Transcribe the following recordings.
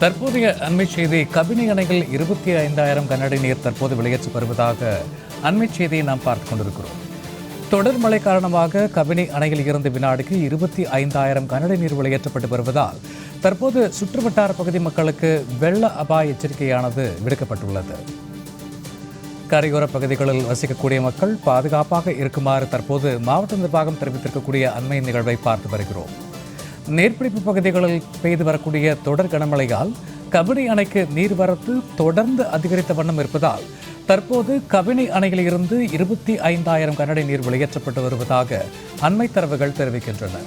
தற்போதைய அண்மை செய்தி கபினி அணையில் இருபத்தி ஐந்தாயிரம் கனஅடி நீர் தற்போது வெளியேற்றி வருவதாக அண்மை செய்தியை நாம் பார்த்துக் கொண்டிருக்கிறோம். தொடர் மழை காரணமாக கபினி அணையில் இருந்து வினாடிக்கு இருபத்தி ஐந்தாயிரம் கனஅடி நீர் வெளியேற்றப்பட்டு வருவதால் தற்போது சுற்றுவட்டார பகுதி மக்களுக்கு வெள்ள அபாய எச்சரிக்கையானது விடுக்கப்பட்டுள்ளது. கரையோர பகுதிகளில் வசிக்கக்கூடிய மக்கள் பாதுகாப்பாக இருக்குமாறு தற்போது மாவட்ட நிர்வாகம் தெரிவித்திருக்கக்கூடிய அண்மை நிகழ்வை பார்த்து வருகிறோம். நீர்பிடிப்பு பகுதிகளில் பெய்து வரக்கூடிய தொடர் கனமழையால் கபினி அணைக்கு நீர்வரத்து தொடர்ந்து அதிகரித்த வண்ணம் இருப்பதால் தற்போது கபினி அணையில் இருந்து இருபத்தி ஐந்தாயிரம் கனடி நீர் வெளியேற்றப்பட்டு வருவதாக அண்மை தரவுகள் தெரிவிக்கின்றன.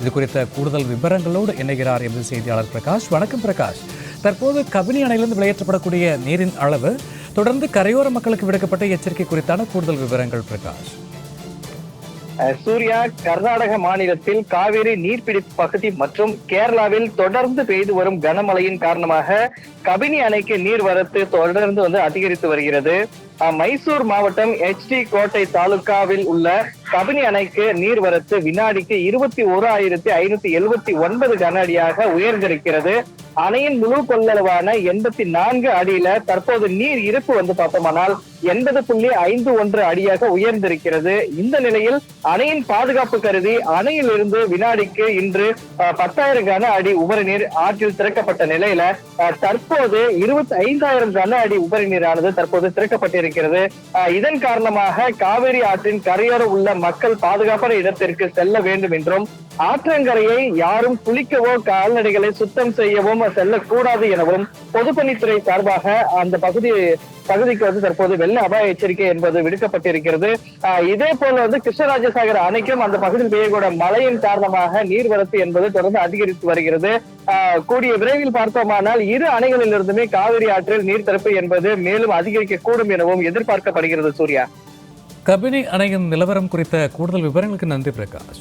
இது குறித்த கூடுதல் விவரங்களோடு இணைகிறார் எமது செய்தியாளர் பிரகாஷ். வணக்கம் பிரகாஷ். தற்போது கபினி அணையிலிருந்து வெளியேற்றப்படக்கூடிய நீரின் அளவு தொடர்ந்து கரையோர மக்களுக்கு விடுக்கப்பட்ட எச்சரிக்கை குறித்தான கூடுதல் விவரங்கள் பிரகாஷ். சூர்யா கர்நாடக மாநிலத்தில் காவிரி நீர்பிடிப்பு பகுதி மற்றும் கேரளாவில் தொடர்ந்து பெய்து வரும் கனமழையின் காரணமாக கபினி அணைக்கு நீர்வரத்து தொடர்ந்து வந்து அதிகரித்து வருகிறது. மைசூர் மாவட்டம் எச்டி கோட்டை தாலுகாவில் உள்ள கபினி அணைக்கு நீர்வரத்து வினாடிக்கு இருபத்தி ஒரு ஆயிரத்தி ஐநூத்தி எழுபத்தி ஒன்பது கன அடியாக உயர்ந்திருக்கிறது. அணையின் முழு கொள்ளளவான எண்பத்தி நான்கு அடியில தற்போது நீர் இருப்பு வந்து பார்த்தோமானால் எண்பது புள்ளி ஐந்து ஒன்று அடியாக உயர்ந்திருக்கிறது. இந்த நிலையில் அணையின் பாதுகாப்பு கருதி அணையில் இருந்து வினாடிக்கு இன்று பத்தாயிரம் கன அடி உபரி நீர் ஆற்றில் திறக்கப்பட்ட நிலையில தற்போது இருபத்தி ஐந்தாயிரம் கன அடி உபரி நீரானது தற்போது திறக்கப்பட்டிருக்கிறது. இதன் காரணமாக காவிரி ஆற்றின் கரையோர உள்ள மக்கள் பாதுகாப்பான இடத்திற்கு செல்ல வேண்டும் என்றும் ஆற்றங்கரையை யாரும் குளிக்கவோ கால்நடைகளை சுத்தம் செய்யவும் செல்லக்கூடாது எனவும் பொதுப்பணித்துறை சார்பாக அந்த பகுதி பகுதிக்கு வந்து தற்போது வெள்ள அபாய எச்சரிக்கை என்பது விடுக்கப்பட்டிருக்கிறது. இதே போல வந்து கிருஷ்ணராஜசாகர் அணைக்கும் அந்த பகுதியில் பெய்யக்கூடிய மழையின் காரணமாக நீர்வரத்து என்பது தொடர்ந்து அதிகரித்து வருகிறது. ஆஹ் கூடிய விரைவில் பார்த்தோமானால் இரு அணைகளிலிருந்துமே காவிரி ஆற்றில் நீர் என்பது மேலும் அதிகரிக்க கூடும் எனவும் எதிர்பார்க்கப்படுகிறது சூர்யா. கபினி அணையின் நிலவரம் குறித்த கூடுதல் விவரங்களுக்கு நன்றி பிரகாஷ்.